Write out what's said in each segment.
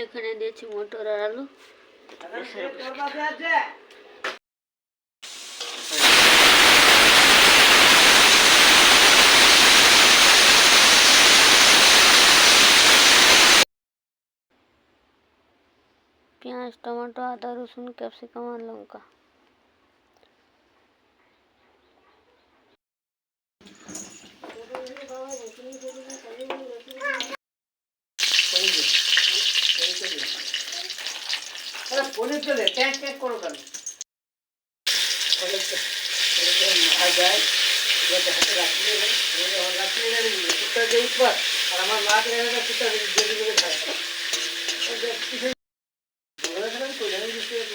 এখানে দিয়েছি মটর আর আলু পেঁয়াজ টমেটো আদা রসুন ক্যাপসিকাম আর লঙ্কা পনির তো দে ট্যাঁক ট্যাঁক করো কেন? মাথা যায় যাতে হাতে রাখলে রাখলে কুত্তা দিয়ে উৎপাত আর আমার মা দেখা কুত্তা দিয়ে দিয়ে খায়।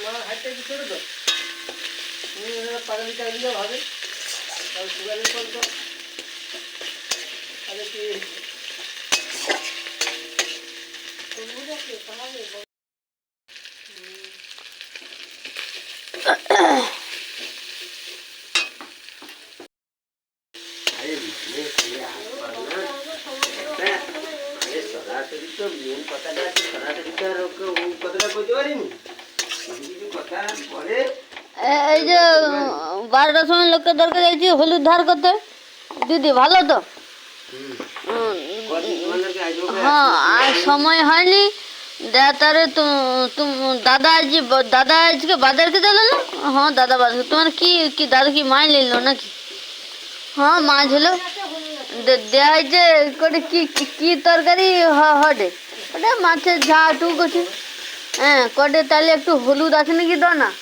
মা হাতটা একটু ছোটো তো? তুমি পাগালি টাগলিও হবে। তাহলে সুগারের পর তো আরে কি? এই যে বারোটার সময় লোকের দরকার গেছি হলুদ ধার করতে। দিদি ভালো তো? হ্যাঁ আর সময় হয়নি। তুম দাদা আজ, দাদা আজকে বাজার খেতে এলো না? হ্যাঁ দাদা বাজার তোমার কি কি দাদা কি মাছ নিল নাকি? হ্যাঁ মাছ হলো। দে- দেয়া হয়েছে করে কি, কি- তরকারি হটে। ওটা মাছের ঝা টুক আছে। হ্যাঁ কটে তাহলে একটু হলুদ আছে নাকি দাও না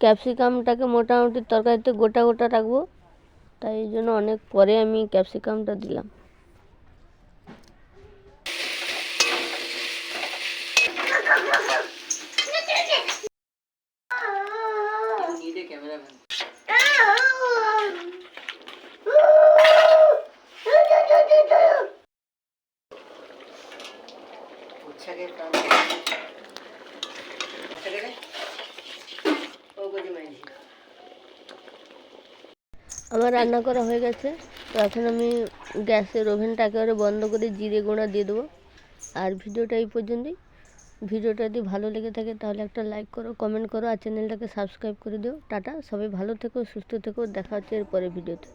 ক্যাপসিকামটাকে মোটামুটি তরকারিতে গোটা গোটা রাখব। তাই জন্য অনেক পরে আমি ক্যাপসিকামটা দিলাম। ক্যামেরা আমার রান্না করা হয়ে গেছে। তো এখন আমি গ্যাসের ওভেনটা একেবারে বন্ধ করে জিরে গুঁড়া দিয়ে দেবো। আর ভিডিওটা এই পর্যন্তই। ভিডিওটা যদি ভালো লেগে থাকে তাহলে একটা লাইক করো, কমেন্ট করো, আর চ্যানেলটাকে সাবস্ক্রাইব করে দিও। টাটা, সবাই ভালো থেকো, সুস্থ থেকো, দেখা হচ্ছে এর পরে ভিডিওতে।